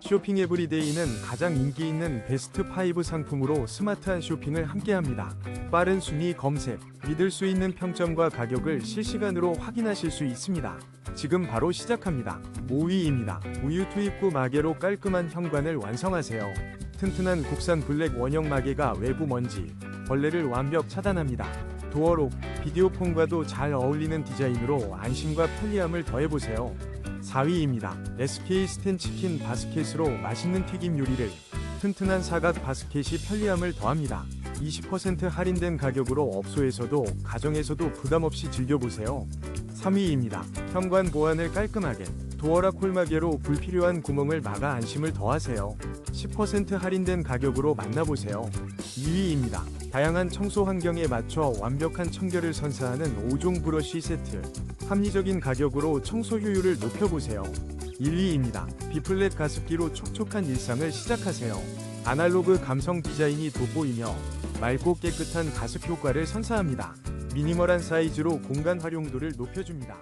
쇼핑 에브리데이는 가장 인기 있는 베스트 5 상품으로 스마트한 쇼핑을 함께합니다. 빠른 순위 검색, 믿을 수 있는 평점과 가격을 실시간으로 확인하실 수 있습니다. 지금 바로 시작합니다. 5위입니다. 우유 투입 구 마개로 깔끔한 현관을 완성하세요. 튼튼한 국산 블랙 원형 마개가 외부 먼지, 벌레를 완벽 차단합니다. 도어록, 비디오폰과도 잘 어울리는 디자인으로 안심과 편리함을 더해보세요. 4위입니다. SK 스텐 치킨 바스켓으로 맛있는 튀김 요리를 튼튼한 사각 바스켓이 편리함을 더합니다. 20% 할인된 가격으로 업소에서도 가정에서도 부담 없이 즐겨보세요. 3위입니다. 현관 보안을 깔끔하게 도어락 콜마개로 불필요한 구멍을 막아 안심을 더하세요. 10% 할인된 가격으로 만나보세요. 2위입니다. 다양한 청소 환경에 맞춰 완벽한 청결을 선사하는 5종 브러쉬 세트. 합리적인 가격으로 청소 효율을 높여보세요. 1위입니다. 비플랫 가습기로 촉촉한 일상을 시작하세요. 아날로그 감성 디자인이 돋보이며 맑고 깨끗한 가습 효과를 선사합니다. 미니멀한 사이즈로 공간 활용도를 높여줍니다.